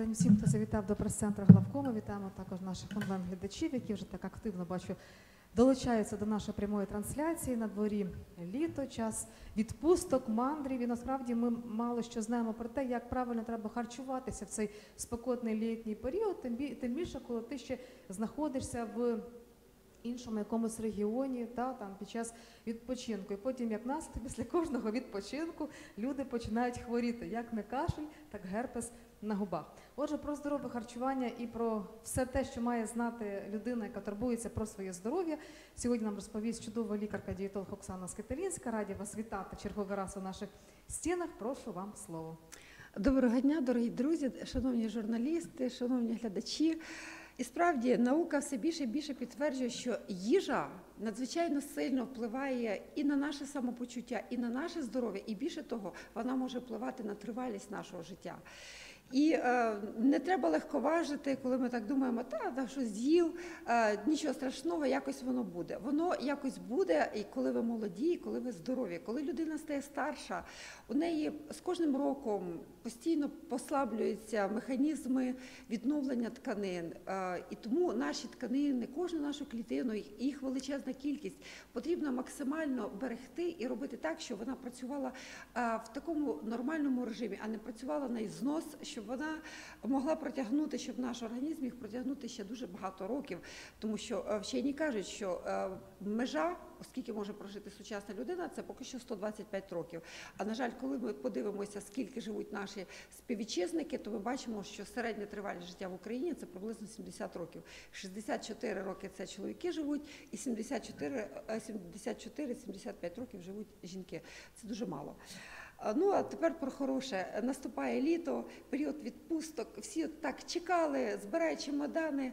день всім, хто завітав до прес-центру Главкому. Вітаємо також наших онлайн-глядачів, які вже так активно бачу долучаються до нашої прямої трансляції. На дворі літо, час відпусток, мандрів. І насправді ми мало що знаємо про те, як правильно треба харчуватися в цей спекотний літній період, тим більше, коли ти ще знаходишся в іншому якомусь регіоні, та там під час відпочинку. І потім, як наслідок, після кожного відпочинку люди починають хворіти, як не кашель, так герпес на губах. Отже, про здорове харчування і про все те, що має знати людина, яка турбується про своє здоров'я. Сьогодні нам розповість чудова лікарка-дієтолог Оксана Скиталінська. Раді вас вітати черговий раз у наших стінах. Прошу вам слово. Доброго дня, дорогі друзі, шановні журналісти, шановні глядачі. І справді наука все більше і більше підтверджує, що їжа надзвичайно сильно впливає і на наше самопочуття, і на наше здоров'я, і більше того, вона може впливати на тривалість нашого життя. І е, не треба легковажити, коли ми так думаємо, та, та що з'їв, е, нічого страшного, якось воно буде. Воно якось буде, і коли ви молоді, і коли ви здорові. Коли людина стає старша, у неї з кожним роком постійно послаблюються механізми відновлення тканин. Е, і тому наші тканини, кожну нашу клітину, їх величезна кількість, потрібно максимально берегти і робити так, щоб вона працювала е, в такому нормальному режимі, а не працювала на ізнос, щоб вона могла протягнути, щоб наш організм міг протягнути ще дуже багато років. Тому що е, вчені кажуть, що е, межа, оскільки може прожити сучасна людина, це поки що 125 років. А на жаль, коли ми подивимося, скільки живуть наші співвітчизники, то ми бачимо, що середня тривалість життя в Україні це приблизно 70 років. 64 роки це чоловіки живуть, і 74, е, 74-75 років живуть жінки. Це дуже мало. Ну а тепер про хороше. Наступає літо, період відпусток. Всі так чекали, збирають чемодани.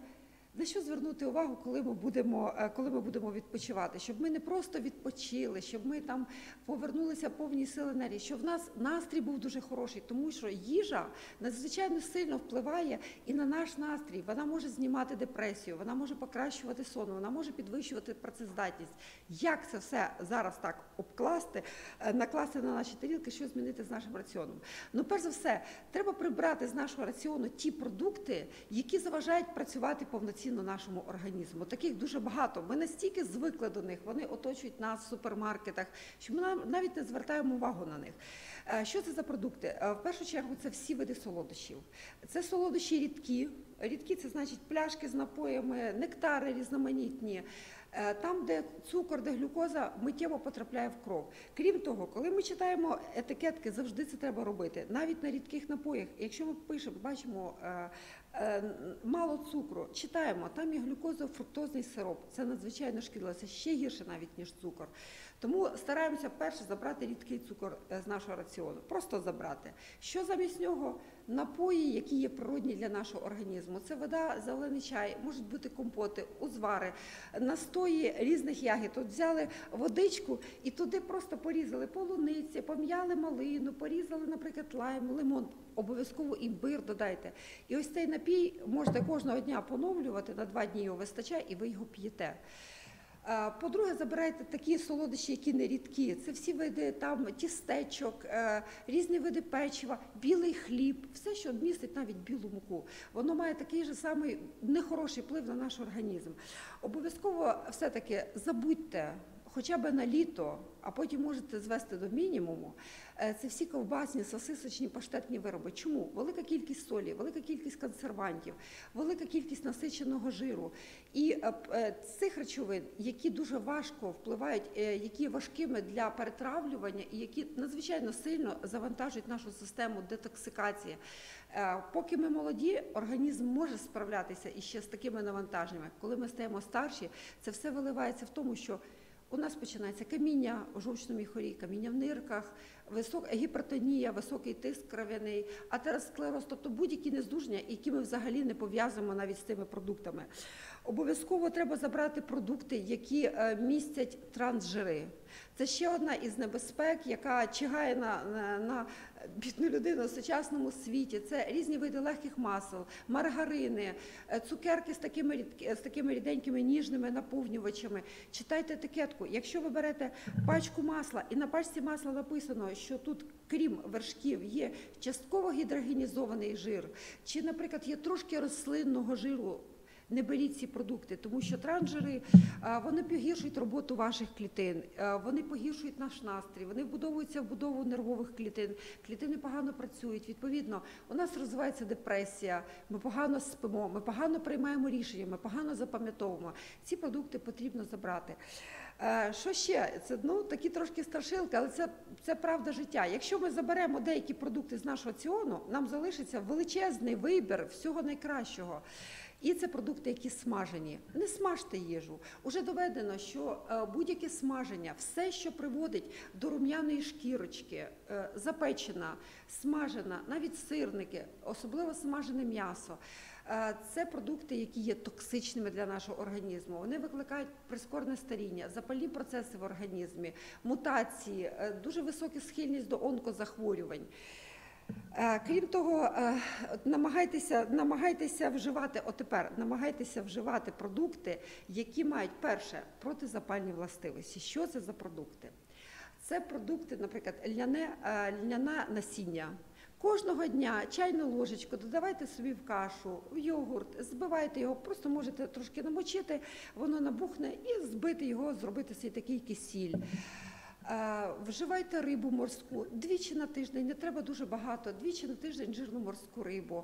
На що звернути увагу, коли ми будемо, е, коли ми будемо відпочивати? Щоб ми не просто відпочили, щоб ми там повернулися повні сили енергії, щоб в нас настрій був дуже хороший, тому що їжа надзвичайно сильно впливає і на наш настрій. Вона може знімати депресію, вона може покращувати сон, вона може підвищувати працездатність. Як це все зараз так обкласти, е, накласти на наші тарілки, що змінити з нашим раціоном? Ну, перш за все, треба прибрати з нашого раціону ті продукти, які заважають працювати повноцінно нашому організму. Таких дуже багато. Ми настільки звикли до них, вони оточують нас в супермаркетах, що ми нав- навіть не звертаємо увагу на них. Е, Що це за продукти? Е, В першу чергу це всі види солодощів. Це солодощі рідкі. Рідкі це значить пляшки з напоями, нектари різноманітні. Е, Там, де цукор, де глюкоза, миттєво потрапляє в кров. Крім того, коли ми читаємо етикетки, завжди це треба робити. Навіть на рідких напоях. Якщо ми пишемо, бачимо е, е, мало цукру, читаємо, там є глюкозо-фруктозний сироп. Це надзвичайно шкідливо, це ще гірше навіть, ніж цукор. Тому стараємося перше забрати рідкий цукор е, з нашого раціону. Просто забрати. Що замість нього? Напої, які є природні для нашого організму. Це вода, зелений чай, можуть бути компоти, узвари, настої різних ягід. От взяли водичку і туди просто порізали полуниці, пом'яли малину, порізали, наприклад, лайм, лимон. Обов'язково імбир додайте. І ось цей напій можете кожного дня поновлювати, на два дні його вистачає, і ви його п'єте. Е, По-друге, забирайте такі солодощі, які не рідкі. Це всі види там тістечок, е, різні види печива, білий хліб, все, що містить навіть білу муку. Воно має такий же самий нехороший вплив на наш організм. Обов'язково все-таки забудьте. Хоча б на літо, а потім можете звести до мінімуму. е, Це всі ковбасні, сосисочні, паштетні вироби. Чому? Велика кількість солі, велика кількість консервантів, велика кількість насиченого жиру. І е, е, цих речовин, які дуже важко впливають, які є важкими для перетравлювання і які надзвичайно сильно завантажують нашу систему детоксикації. Поки ми молоді, організм може справлятися іще з такими навантаженнями. Коли ми стаємо старші, це все виливається в тому, що у нас починається каміння у жовчному міхорі, каміння в нирках, висока гіпертонія, високий тиск кров'яний, атеросклероз, тобто будь-які нездужання, які ми взагалі не пов'язуємо навіть з цими продуктами. Обов'язково треба забрати продукти, які е, містять трансжири. Це ще одна із небезпек, яка чигає на, на, на бідну людину в сучасному світі. Це різні види легких масел, маргарини, е, цукерки з такими рідк- з такими ріденькими ніжними наповнювачами. Читайте етикетку. Якщо ви берете пачку масла, і на пачці масла написано, що тут, крім вершків, є частково гідрогенізований жир, чи, наприклад, є трошки рослинного жиру. Не беріть ці продукти, тому що трансжири а, вони погіршують роботу ваших клітин, вони погіршують наш настрій, вони вбудовуються в будову нервових клітин. Клітини погано працюють. Відповідно, у нас розвивається депресія, ми погано спимо, ми погано приймаємо рішення, ми погано запам'ятовуємо. Ці продукти потрібно забрати. Е, Що ще? Це ну такі трошки страшилки, але це, це правда життя. Якщо ми заберемо деякі продукти з нашого ціону, нам залишиться величезний вибір всього найкращого. І це продукти, які смажені. Не смажте їжу. Уже доведено, що е, будь-яке смаження, все, що приводить до рум'яної шкірочки, е, запечена, смажена, навіть сирники, особливо смажене м'ясо. е, Це продукти, які є токсичними для нашого організму. Вони викликають прискорене старіння, запальні процеси в організмі, мутації, дуже висока схильність до онкозахворювань. Е, Крім того, е, намагайтеся, намагайтеся вживати, отепер намагайтеся вживати продукти, які мають перше протизапальні властивості. Що це за продукти? Це продукти, наприклад, ляне, е, насіння. Кожного дня чайну ложечку додавайте собі в кашу, в йогурт, збивайте його, просто можете трошки намочити, воно набухне і збити його, зробити собі такий кисіль. Е, Вживайте рибу морську двічі на тиждень, не треба дуже багато, двічі на тиждень жирну морську рибу.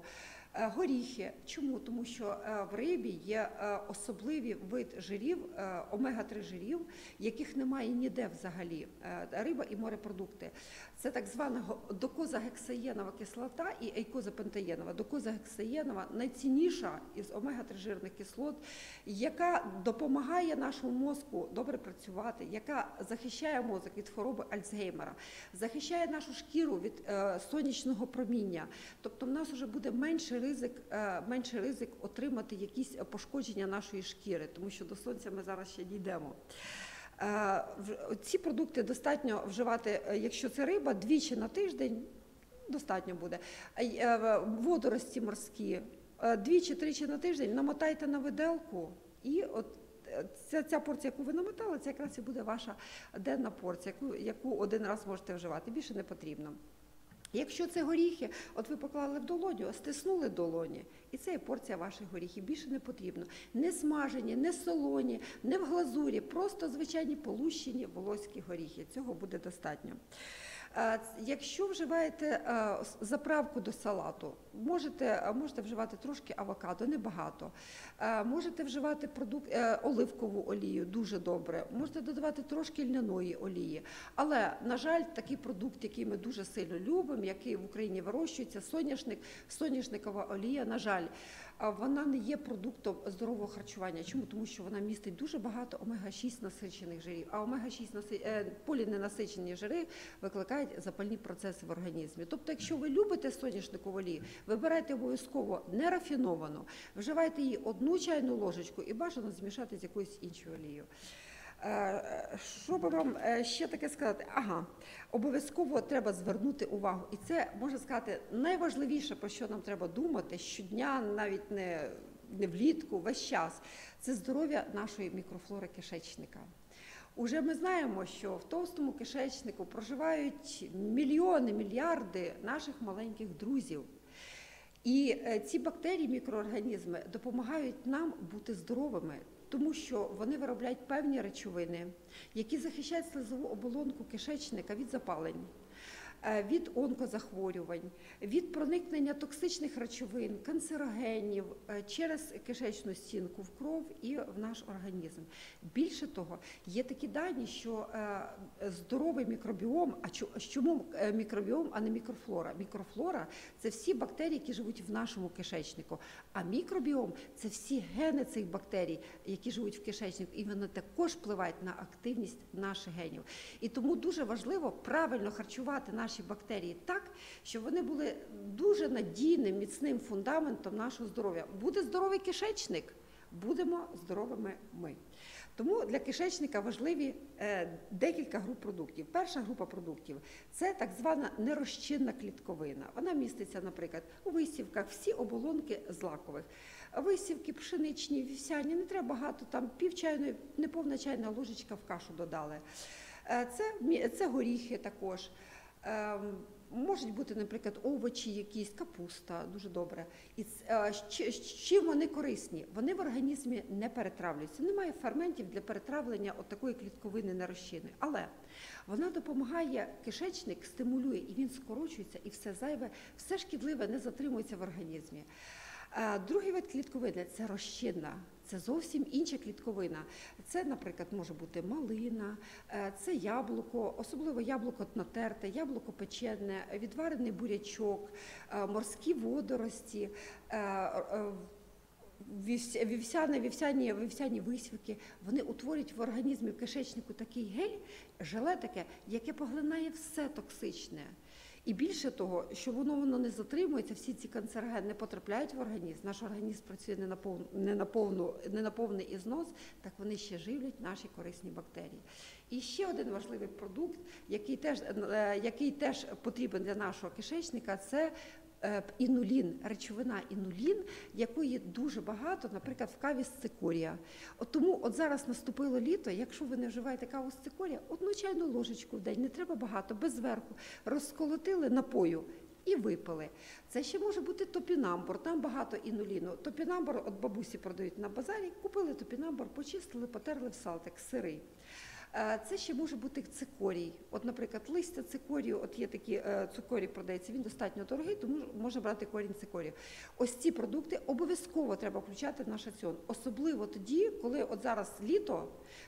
Е, Горіхи. Чому? Тому що е, в рибі є е, особливий вид жирів, е, омега-3 жирів, яких немає ніде взагалі. Риба і морепродукти. Це так звана докозагексаєнова кислота і ейкозапентаєнова. Докозагексаєнова найцінніша із омега-3 жирних кислот, яка допомагає нашому мозку добре працювати, яка захищає мозок від хвороби Альцгеймера, захищає нашу шкіру від сонячного проміння. Тобто в нас вже буде менший ризик, е, менший ризик отримати якісь пошкодження нашої шкіри, тому що до сонця ми зараз ще дійдемо. Е, Ці продукти достатньо вживати, е, якщо це риба, двічі на тиждень. Достатньо буде. Водорості морські двічі-тричі на тиждень намотайте на виделку, і от ця, ця порція, яку ви намотали, це якраз і буде ваша денна порція, яку, яку один раз можете вживати. Більше не потрібно. Якщо це горіхи, от ви поклали в долоню, стиснули долоні, і це є порція ваших горіхів. Більше не потрібно. Не смажені, не солоні, не в глазурі, просто звичайні полущені волоські горіхи. Цього буде достатньо. Е, Якщо вживаєте е, заправку до салату, можете, е, можете вживати трошки авокадо, небагато. Можете вживати продукт, оливкову олію дуже добре. Можете додавати трошки льняної олії. Але, на жаль, такий продукт, який ми дуже сильно любимо, який в Україні вирощується, соняшник, соняшникова олія, на жаль, вона не є продуктом здорового харчування. Чому? Тому що вона містить дуже багато омега-6 насичених жирів, а омега-6 наси... е, поліненасичені жири викликають запальні процеси в організмі. Тобто, якщо ви любите соняшникову олію, вибирайте обов'язково нерафіновану, вживайте її одну чайну ложечку і бажано змішати з якоюсь іншою олією. Е, Що би вам е, ще таке сказати? Ага, обов'язково треба звернути увагу, і це можна сказати найважливіше, про що нам треба думати щодня, навіть не, не влітку, весь час. Це здоров'я нашої мікрофлори кишечника. Уже ми знаємо, що в товстому кишечнику проживають мільйони, мільярди наших маленьких друзів. І е, ці бактерії, мікроорганізми допомагають нам бути здоровими, тому що вони виробляють певні речовини, які захищають слизову оболонку кишечника від запалень. Е, Від онкозахворювань, від проникнення токсичних речовин, канцерогенів е, через кишечну стінку в кров і в наш організм. Більше того, є такі дані, що е, здоровий мікробіом, а чому мікробіом, а не мікрофлора? Мікрофлора це всі бактерії, які живуть в нашому кишечнику. А мікробіом це всі гени цих бактерій, які живуть в кишечнику, і вони також впливають на активність наших генів. І тому дуже важливо правильно харчувати наші бактерії так, щоб вони були дуже надійним, міцним фундаментом нашого здоров'я. Буде здоровий кишечник. будемо здоровими ми. Тому для кишечника важливі е, декілька груп продуктів. Перша група продуктів це так звана нерозчинна клітковина. Вона міститься, наприклад, у висівках, всі оболонки злакових. Висівки пшеничні, вівсяні, не треба багато, там пів чайної, неповна чайна ложечка в кашу додали. Е, Це, це горіхи також. Ем, Можуть бути, наприклад, овочі, якісь капуста, дуже добре. І е, чим вони корисні? Вони в організмі не перетравлюються. Немає ферментів для перетравлення от такої клітковини нерозчинної. Але вона допомагає кишечник, стимулює, і він скорочується, і все зайве, все шкідливе не затримується в організмі. Е, Другий вид клітковини це розчинна. Це зовсім інша клітковина. Це, наприклад, може бути малина, е, це яблуко, особливо яблуко натерте, яблуко печене, відварений бурячок, е, морські водорості. е, Вівсяні, вівсяні, вівсяні висівки, вони утворюють в організмі в кишечнику такий гель, желе таке, яке поглинає все токсичне. І більше того, що воно воно не затримується, всі ці канцерогени потрапляють в організм. Наш організм працює не на повну, не на повну, не на повний ізнос, так вони ще живлять наші корисні бактерії. І ще один важливий продукт, який теж, е, який теж потрібен для нашого кишечника, це інулін, речовина інулін, якої дуже багато, наприклад, в каві з цикорія. От тому от зараз наступило літо. Якщо ви не вживаєте каву з цикорія, одну чайну ложечку в день, не треба багато, без зверху, розколотили напою. І випили. Це ще може бути топінамбур, там багато інуліну. Топінамбур от бабусі продають на базарі, купили топінамбур, почистили, потерли в салтик, сирий. Е, Це ще може бути цикорій. От, наприклад, листя цикорію, от є такі е, цикорій продається, він достатньо дорогий, тому можна брати корінь цикорію. Ось ці продукти обов'язково треба включати в наш раціон. Особливо тоді, коли от зараз літо,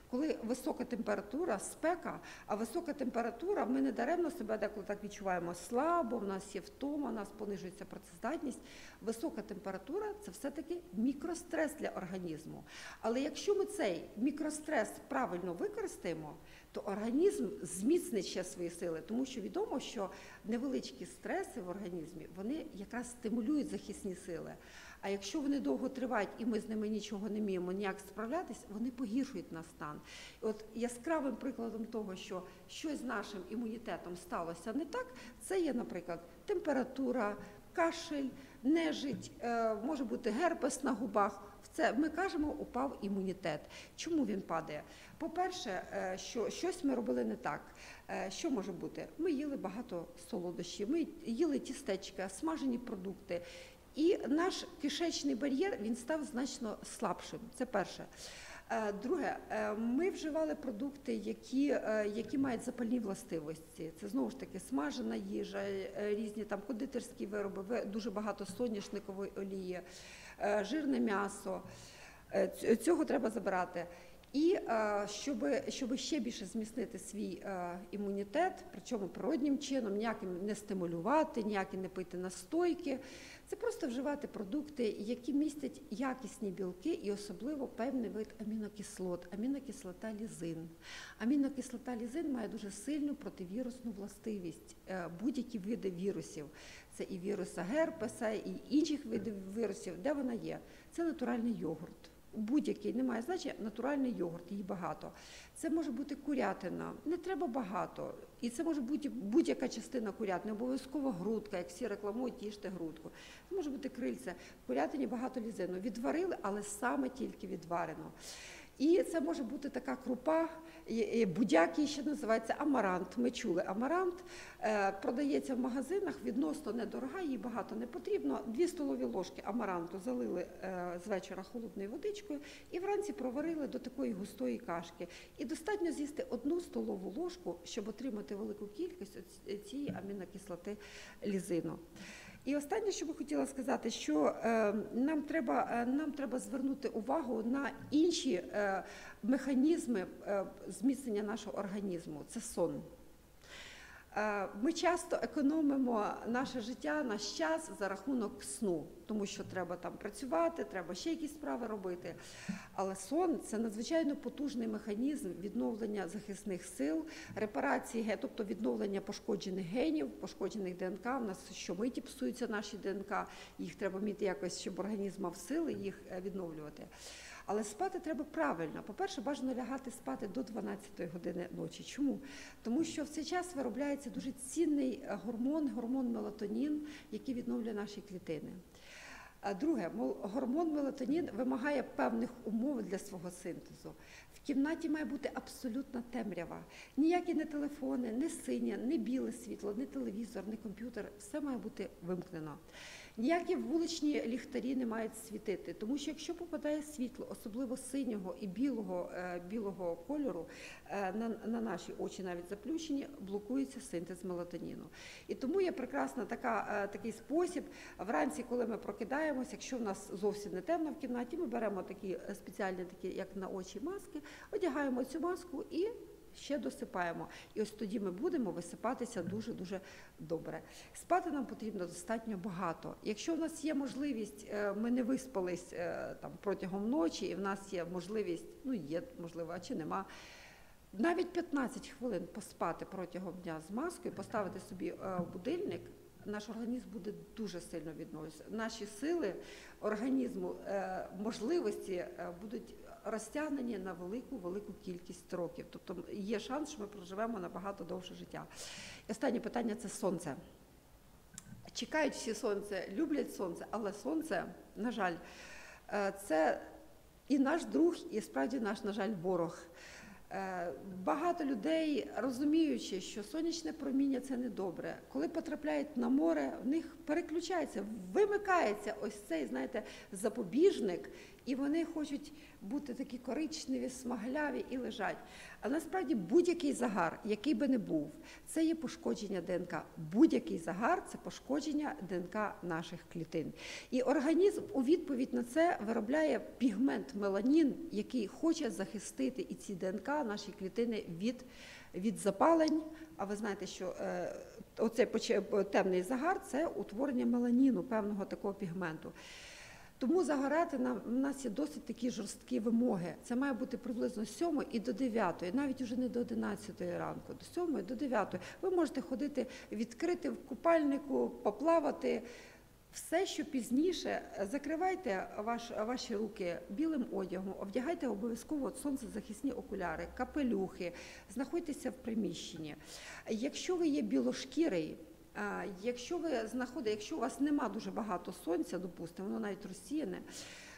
коли висока температура, спека, а висока температура, ми не даремно себе деколи так відчуваємо слабо, в нас є втома, у нас понижується працездатність. Висока температура це все-таки мікрострес для організму. Але якщо ми цей мікрострес правильно використаємо, то організм зміцнить ще свої сили, тому що відомо, що невеличкі стреси в організмі вони якраз стимулюють захисні сили. А якщо вони довго тривають і ми з ними нічого не вміємо ніяк справлятись, вони погіршують наш стан. І от яскравим прикладом того, що щось з нашим імунітетом сталося не так, це є, наприклад, температура, кашель, нежить, е, може бути герпес на губах. Це ми кажемо, упав імунітет. Чому він падає? По-перше, е, що щось ми робили не так. Е, Що може бути? Ми їли багато солодощів, ми їли тістечка, смажені продукти. І наш кишечний бар'єр він став значно слабшим. Це перше. Е, Друге, е, ми вживали продукти, які, е, які мають запальні властивості. Це знову ж таки смажена їжа, різні там кондитерські вироби, ви- дуже багато соняшникової олії, жирне м'ясо. Цього треба забирати. І щоб, щоб ще більше зміцнити свій е, імунітет, причому природнім чином, ніяким не стимулювати, ніякі не пити настойки, це просто вживати продукти, які містять якісні білки і особливо певний вид амінокислот, амінокислота лізин. Амінокислота лізин має дуже сильну противірусну властивість. Е, Будь-які види вірусів, це і віруса герпеса, і інших видів вірусів, де вона є? Це натуральний йогурт. Будь-який немає значення, натуральний йогурт, її багато. Це може бути курятина, не треба багато. І це може бути будь-яка частина курятини, обов'язково грудка, як всі рекламують, їжте грудку. Це може бути крильце. В курятині багато лізину. Відварили, але саме тільки відварено. І це може бути така крупа, і ще називається амарант. Ми чули амарант. Е, продається в магазинах, відносно недорога, їй багато не потрібно. Дві столові ложки амаранту залили е, з вечора холодною водичкою і вранці проварили до такої густої кашки. І достатньо з'їсти одну столову ложку, щоб отримати велику кількість цієї амінокислоти лізину. І останнє, що би хотіла сказати, що е, нам треба е, нам треба звернути увагу на інші е, механізми зміцнення нашого організму. Це сон. Е, Ми часто економимо наше життя, наш час за рахунок сну, тому що треба там працювати, треба ще якісь справи робити. Але сон це надзвичайно потужний механізм відновлення захисних сил, репарації, ге- тобто відновлення пошкоджених генів, пошкоджених ДНК. У нас щомиті псуються наші ДНК, їх треба вміти якось, щоб організм мав сили їх е, відновлювати. Але спати треба правильно. По-перше, бажано лягати спати до 12 години ночі. Чому? Тому що в цей час виробляється дуже цінний е, гормон, гормон мелатонін, який відновлює наші клітини. Друге, гормон мелатонін вимагає певних умов для свого синтезу. В кімнаті має бути абсолютна темрява. Ніякі не телефони, не синє, не біле світло, не телевізор, не комп'ютер. Все має бути вимкнено. Ніякі вуличні ліхтарі не мають світити, тому що якщо попадає світло, особливо синього і білого, е, білого кольору, е, на, на наші очі навіть заплющені, блокується синтез мелатоніну. І тому є прекрасна така, е, такий спосіб. Вранці, коли ми прокидаємося, якщо в нас зовсім не темно в кімнаті, ми беремо такі спеціальні, такі як на очі маски, одягаємо цю маску і ще досипаємо. І ось тоді ми будемо висипатися дуже дуже добре. Спати нам потрібно достатньо багато. Якщо в нас є можливість, е, ми не виспались е, там протягом ночі, і в нас є можливість, ну є можливо, а чи нема. Навіть 15 хвилин поспати протягом дня з маскою, поставити собі е, будильник, наш організм буде дуже сильно відновлюватися. Наші сили організму, можливості будуть розтягнені на велику велику кількість років. Тобто є шанс, що ми проживемо набагато довше життя. І останнє питання це сонце. Чекають всі сонце, люблять сонце, але сонце, на жаль, е, це і наш друг, і справді наш, на жаль, ворог. Е, Багато людей, розуміючи, що сонячне проміння це недобре, коли потрапляють на море, в них переключається, вимикається ось цей, знаєте, запобіжник, і вони хочуть бути такі коричневі, смагляві і лежать. А насправді будь-який загар, який би не був, це є пошкодження ДНК. Будь-який загар це пошкодження ДНК наших клітин. І організм у відповідь на це виробляє пігмент меланін, який хоче захистити і ці ДНК, наші клітини від, від запалень. А ви знаєте, що е, оцей темний загар це утворення меланіну, певного такого пігменту. Тому загорати нам у нас є досить такі жорсткі вимоги. Це має бути приблизно з 7 і до 9, навіть уже не до 11 ранку, до 7 до 9. Ви можете ходити відкрити в купальнику, поплавати. Все, що пізніше, закривайте ваш, ваші руки білим одягом, вдягайте обов'язково сонцезахисні окуляри, капелюхи, знаходьтеся в приміщенні. Якщо ви є білошкірий, Якщо ви знаходите, якщо у вас нема дуже багато сонця, допустимо, воно навіть розсіяне,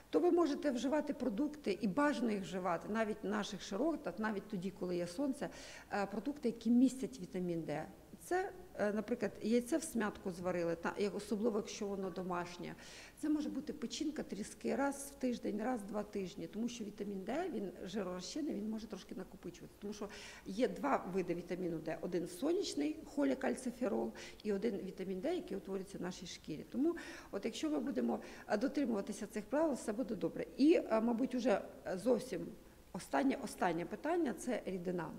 то ви можете вживати продукти і бажано їх вживати навіть в наших широтах, навіть тоді, коли є сонце, е, продукти, які містять вітамін Д. Це, е, наприклад, яйце в смятку зварили, та особливо якщо воно домашнє. Це може бути печінка тріски раз в тиждень, раз в два тижні, тому що вітамін Д, він жиророзчинний, він може трошки накопичуватися. Тому що є два види вітаміну Д: один сонячний холікальциферол і один вітамін Д, який утворюється в нашій шкірі. Тому, от якщо ми будемо е, дотримуватися цих правил, все буде добре. І, е, мабуть, уже зовсім останнє останнє питання це рідина.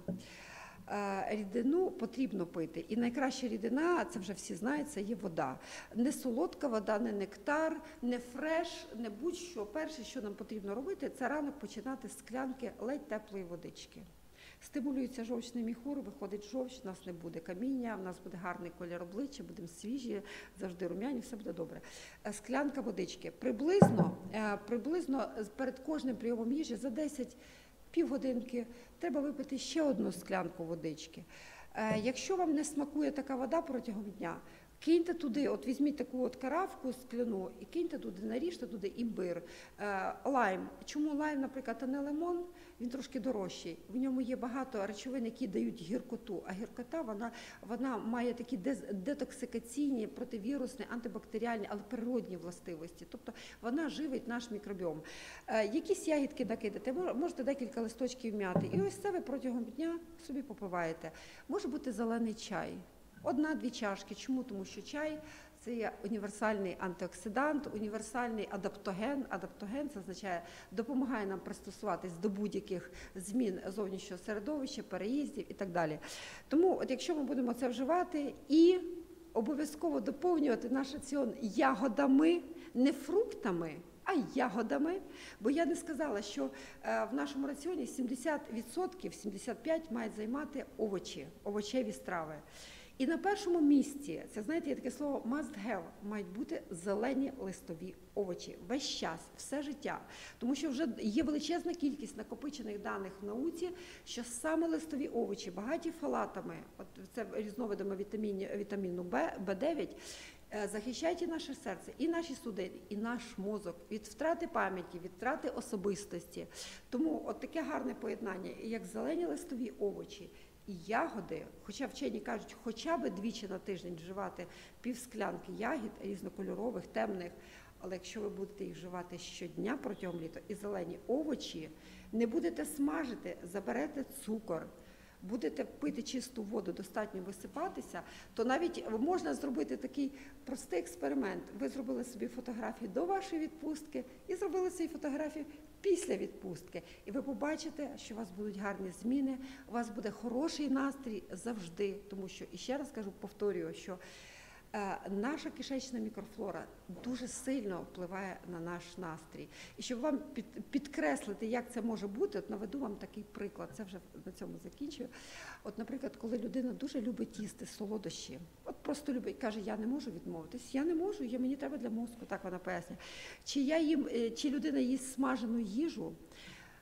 Е, Рідину потрібно пити, і найкраща рідина, це вже всі знають, це є вода. Не солодка вода, не нектар, не фреш, не будь-що. Перше, що нам потрібно робити, це ранок починати з склянки ледь теплої водички. Стимулюється жовчний міхур, виходить жовч, у нас не буде каміння, у нас буде гарний колір обличчя, будемо свіжі, завжди рум'яні, все буде добре. Е, Склянка водички. Приблизно, е, приблизно перед кожним прийомом їжі за 10 півгодинки треба випити ще одну склянку водички. Е, Якщо вам не смакує така вода протягом дня, киньте туди, от візьміть таку от каравку скляну і киньте туди, наріжте туди імбир, е, лайм. Чому лайм, наприклад, а не лимон? Він трошки дорожчий. В ньому є багато речовин, які дають гіркоту. А гіркота вона, вона має такі детоксикаційні, противірусні, антибактеріальні, але природні властивості. Тобто вона живить наш мікробіом. Е, якісь ягідки накидати, можете декілька листочків м'яти. І ось це ви протягом дня собі попиваєте. Може бути зелений чай. Одна-дві чашки. Чому? Тому що чай це є універсальний антиоксидант, універсальний адаптоген. Адаптоген це означає, допомагає нам пристосуватись до будь-яких змін зовнішнього середовища, переїздів і так далі. Тому, от якщо ми будемо це вживати і обов'язково доповнювати наш раціон ягодами, не фруктами. А ягодами, бо я не сказала, що е, в нашому раціоні 70%, 75% мають займати овочі, овочеві страви. І на першому місці, це знаєте, є таке слово must have, мають бути зелені листові овочі весь час, все життя. Тому що вже є величезна кількість накопичених даних в науці, що саме листові овочі, багаті фалатами, от це різновидами вітаміні, вітаміну Б, Б9, е, захищають наше серце, і наші судини, і наш мозок від втрати пам'яті, від втрати особистості. Тому от таке гарне поєднання, як зелені листові овочі. І ягоди, хоча вчені кажуть, хоча б двічі на тиждень вживати півсклянки ягід різнокольорових, темних. Але якщо ви будете їх вживати щодня протягом літа і зелені овочі, не будете смажити, заберете цукор, будете пити чисту воду, достатньо висипатися, то навіть можна зробити такий простий експеримент. Ви зробили собі фотографію до вашої відпустки і зробили собі фотографію після відпустки. І ви побачите, що у вас будуть гарні зміни, у вас буде хороший настрій завжди. Тому що, і ще раз кажу, повторюю, що наша кишечна мікрофлора дуже сильно впливає на наш настрій. І щоб вам під, підкреслити, як це може бути, от наведу вам такий приклад, це вже на цьому закінчую. От, наприклад, коли людина дуже любить їсти солодощі, от просто любить, каже, я не можу відмовитись, я не можу, я, мені треба для мозку, так вона пояснює. Чи, я їм, е, чи людина їсть смажену їжу,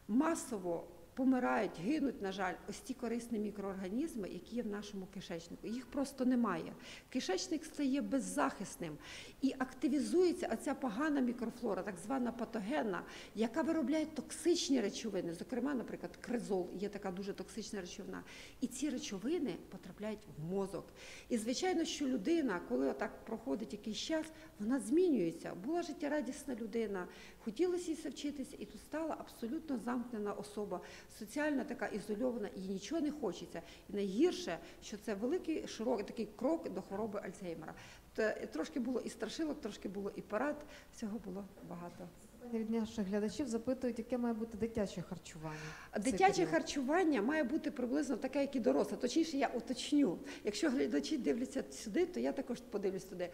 масово помирають, гинуть, на жаль, ось ті корисні мікроорганізми, які є в нашому кишечнику. Їх просто немає. Кишечник стає беззахисним і активізується оця погана мікрофлора, так звана патогенна, яка виробляє токсичні речовини. Зокрема, наприклад, кризол є така дуже токсична речовина. І ці речовини потрапляють в мозок. І звичайно, що людина, коли отак проходить якийсь час, вона змінюється. Була життєрадісна людина, хотілося їй вчитися, і тут стала абсолютно замкнена особа, соціально така ізольована, їй нічого не хочеться. І найгірше, що це великий широкий такий крок до хвороби Альцгеймера. Трошки було і страшилок, трошки було і парад, всього було багато. Від наших глядачів запитують, яке має бути дитяче харчування. Дитяче харчування має бути приблизно таке, як і доросле. Точніше, я уточню. Якщо глядачі дивляться сюди, то я також подивлюсь туди.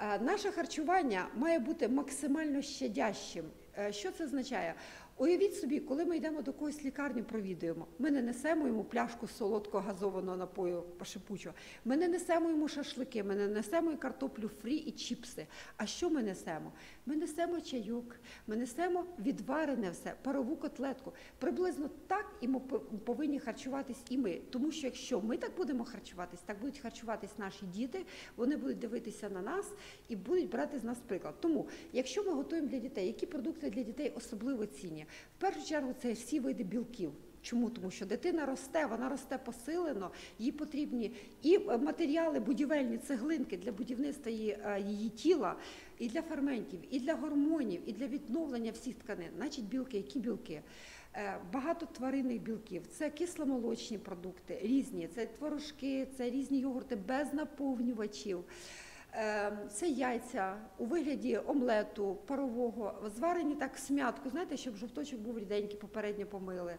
Е, Наше харчування має бути максимально щадящим. Е, Що це означає? Уявіть собі, коли ми йдемо до когось лікарні, провідуємо, ми не несемо йому пляшку солодкого газованого напою пошипучого, ми не несемо йому шашлики, ми не несемо картоплю фрі і чіпси. А що ми несемо? Ми несемо чайок, ми несемо відварене все, парову котлетку. Приблизно так і ми повинні харчуватись і ми. Тому що якщо ми так будемо харчуватись, так будуть харчуватись наші діти, вони будуть дивитися на нас і будуть брати з нас приклад. Тому, якщо ми готуємо для дітей, які продукти для дітей особливо цінні? В першу чергу це всі види білків. Чому? Тому що дитина росте, вона росте посилено, їй потрібні і е, матеріали, будівельні цеглинки для будівництва її, е, її тіла, і для ферментів, і для гормонів, і для відновлення всіх тканин. Значить, білки, які білки? Е, Багато тваринних білків, це кисломолочні продукти, різні, це творожки, це різні йогурти без наповнювачів. Це яйця у вигляді омлету, парового, зварені так смятку, знаєте, щоб жовточок був ріденький, попередньо помили.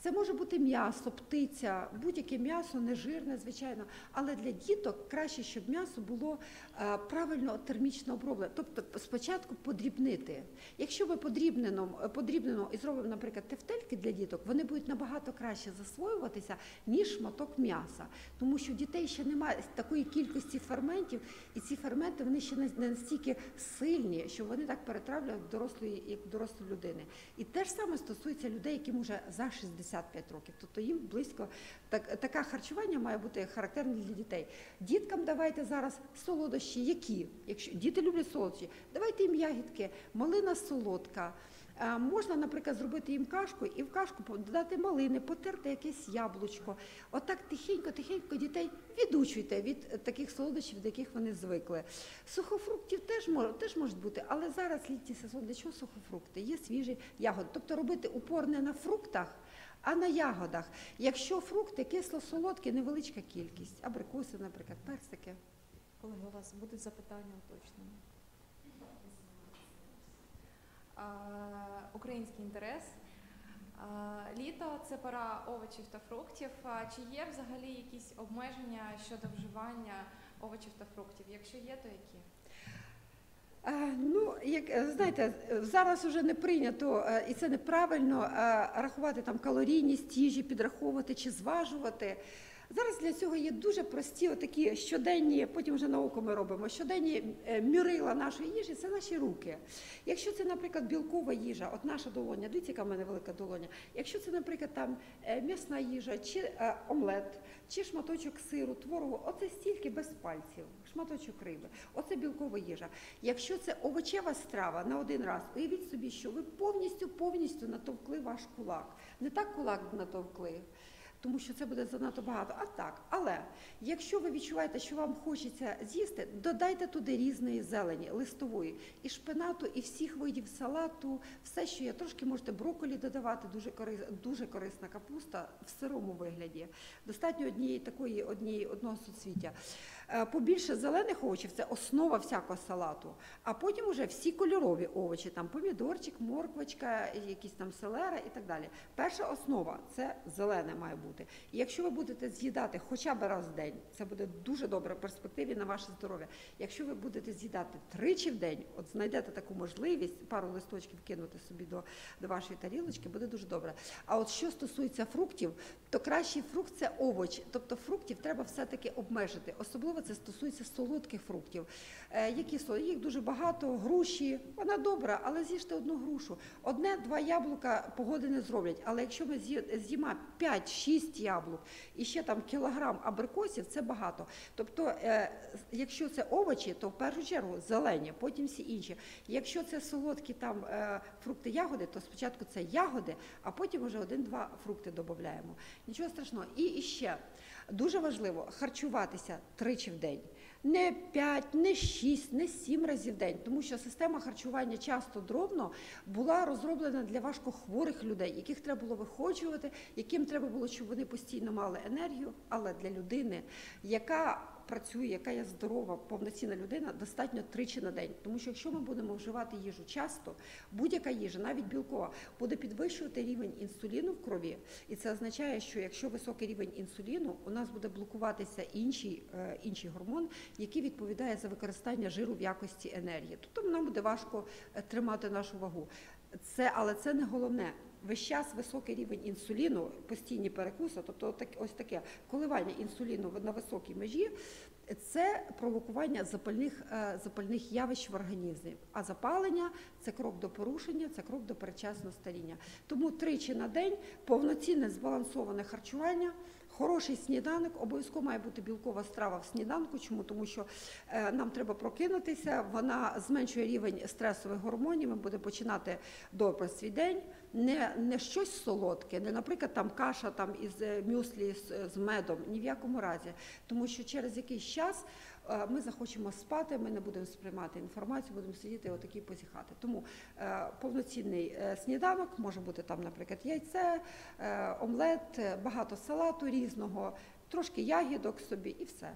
Це може бути м'ясо, птиця, будь-яке м'ясо, нежирне, звичайно. Але для діток краще, щоб м'ясо було е, правильно термічно оброблене. Тобто спочатку подрібнити. Якщо ми подрібнено, подрібнено і зробимо, наприклад, тефтельки для діток, вони будуть набагато краще засвоюватися, ніж шматок м'яса. Тому що у дітей ще немає такої кількості ферментів, і ці ферменти вони ще не настільки сильні, що вони так перетравлюють дорослої, як дорослої людини. І те ж саме стосується людей, яким уже за 65 років. Тобто їм близько так, таке харчування має бути характерне для дітей. Діткам давайте зараз солодощі, які, якщо діти люблять солодощі, давайте їм ягідки, малина солодка. Можна, наприклад, зробити їм кашку і в кашку додати малини, потерти якесь яблучко. Отак тихенько-тихенько дітей відучуйте від таких солодощів, до яких вони звикли. Сухофруктів теж теж можуть бути, але зараз літній сезон для чого сухофрукти? Є свіжі ягоди. Тобто робити упор не на фруктах, а на ягодах. Якщо фрукти кисло-солодкі, невеличка кількість, абрикоси, наприклад, персики. Колеги, у вас будуть запитання уточнення? Український інтерес. Літо це пора овочів та фруктів. Чи є взагалі якісь обмеження щодо вживання овочів та фруктів? Якщо є, то які? Е, Ну, як е, знаєте, зараз вже не прийнято е, і це неправильно рахувати там калорійність їжі, підраховувати чи зважувати. Зараз для цього є дуже прості, такі щоденні, потім вже науку ми робимо. Щоденні е, мюрила нашої їжі це наші руки. Якщо це, наприклад, білкова їжа, от наша долоня, дивіться, яка в мене велика долоня. Якщо це, наприклад, там е, м'ясна їжа, чи е, омлет, чи шматочок сиру, творогу, оце стільки без пальців, шматочок риби. Оце білкова їжа. Якщо це овочева страва на один раз, уявіть собі, що ви повністю повністю натовкли ваш кулак. Не так кулак натовкли. Тому що це буде занадто багато. А так, але якщо ви відчуваєте, що вам хочеться з'їсти, додайте туди різної зелені, листової, і шпинату, і всіх видів салату, все, що є. Трошки можете брокколі додавати, дуже корис, дуже корисна капуста в сирому вигляді. Достатньо однієї такої, однієї одного суцвіття. Е, Побільше зелених овочів це основа всякого салату. А потім уже всі кольорові овочі, там помідорчик, морквочка, якісь там селера і так далі. Перша основа це зелене має бути. І якщо ви будете з'їдати хоча б раз в день, це буде дуже добре в перспективі на ваше здоров'я. Якщо ви будете з'їдати тричі в день, от знайдете таку можливість, пару листочків кинути собі до, до вашої тарілочки, буде дуже добре. А от що стосується фруктів, то кращий фрукт це овоч. Тобто фруктів треба все-таки обмежити. Особливо це стосується солодких фруктів. Е, які? Їх дуже багато, груші, вона добра, але з'їжте одну грушу. Одне-два яблука погоди не зроблять. Але якщо ми з'ї- з'їмо 5-6 яблук і ще там кілограм абрикосів, це багато. Тобто, е, якщо це овочі, то в першу чергу зелені, потім всі інші. Якщо це солодкі там е, фрукти, ягоди, то спочатку це ягоди, а потім вже один-два фрукти додаємо. Нічого страшного. І ще дуже важливо харчуватися тричі в день. Не 5, не 6, не 7 разів в день, тому що система харчування часто дробно була розроблена для важкохворих людей, яких треба було виходжувати, яким треба було, щоб вони постійно мали енергію, але для людини, яка працює, яка є здорова, повноцінна людина, достатньо тричі на день. Тому що якщо ми будемо вживати їжу часто, будь-яка їжа, навіть білкова, буде підвищувати рівень інсуліну в крові, і це означає, що якщо високий рівень інсуліну, у нас буде блокуватися інший, е, інший гормон, який відповідає за використання жиру в якості енергії. Тобто нам буде важко е, тримати нашу вагу. Це, але це не головне. Весь час високий рівень інсуліну, постійні перекуси, тобто так, ось таке коливання інсуліну на високій межі, це провокування запальних, е, запальних явищ в організмі. А запалення це крок до порушення, це крок до передчасного старіння. Тому тричі на день повноцінне збалансоване харчування. Хороший сніданок, обов'язково має бути білкова страва в сніданку. Чому? Тому що е, нам треба прокинутися, вона зменшує рівень стресових гормонів, ми будемо починати добре свій день. Не, не щось солодке, не, наприклад, там каша там, із е, мюслі з, з медом, ні в якому разі. Тому що через якийсь час е, ми захочемо спати, ми не будемо сприймати інформацію, будемо сидіти отакі позіхати. Тому е, повноцінний сніданок може бути там, наприклад, яйце, омлет, багато салату різного, трошки ягідок собі і все.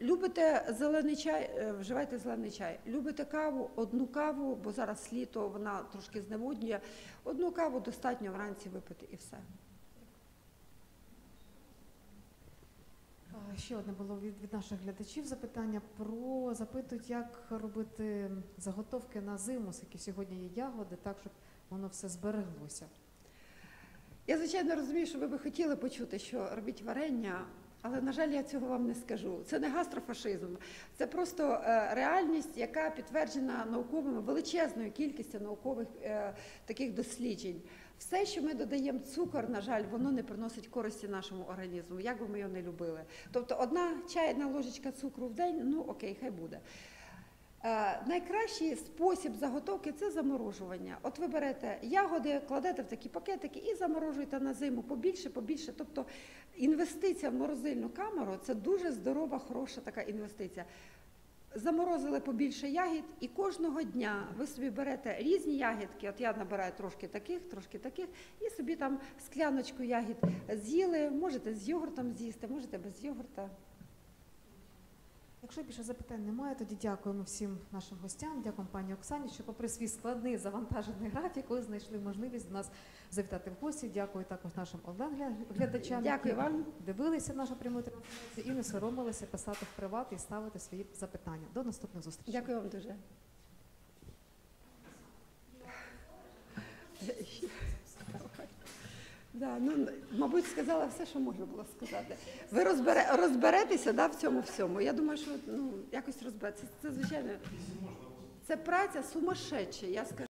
Любите зелений чай, е, вживайте зелений чай. Любите каву, одну каву, бо зараз літо вона трошки зневоднює. Одну каву достатньо вранці випити і все. Ще одне було від, від наших глядачів запитання про запитують, як робити заготовки на зиму, які сьогодні є ягоди, так щоб воно все збереглося. Я звичайно розумію, що ви би хотіли почути, що робіть варення, але на жаль, я цього вам не скажу. Це не гастрофашизм, це просто е, реальність, яка підтверджена науковими величезною кількістю наукових е, таких досліджень. Все, що ми додаємо цукор, на жаль, воно не приносить користі нашому організму, як би ми його не любили. Тобто, одна чайна ложечка цукру в день, ну окей, хай буде. Е, Найкращий спосіб заготовки це заморожування. От ви берете ягоди, кладете в такі пакетики і заморожуєте на зиму побільше, побільше. Тобто інвестиція в морозильну камеру це дуже здорова, хороша така інвестиція. Заморозили побільше ягід, і кожного дня ви собі берете різні ягідки. От я набираю трошки таких, трошки таких, і собі там скляночку ягід з'їли. Можете з йогуртом з'їсти, можете без йогурта. Якщо більше запитань немає, тоді дякуємо всім нашим гостям, дякуємо пані Оксані, що попри свій складний завантажений графік, ви знайшли можливість до нас завітати в гості. Дякую також нашим онлайн-глядачам, які вам. дивилися нашу пряму трансляцію і не соромилися писати в приват і ставити свої запитання. До наступних зустрічей. Дякую вам дуже. Да, ну, мабуть, сказала все, що можна було сказати. Ви розбере, розберетеся да, в цьому всьому. Я думаю, що ну, якось розберетеся. Це, звичайно, це праця сумасшедша, я скажу.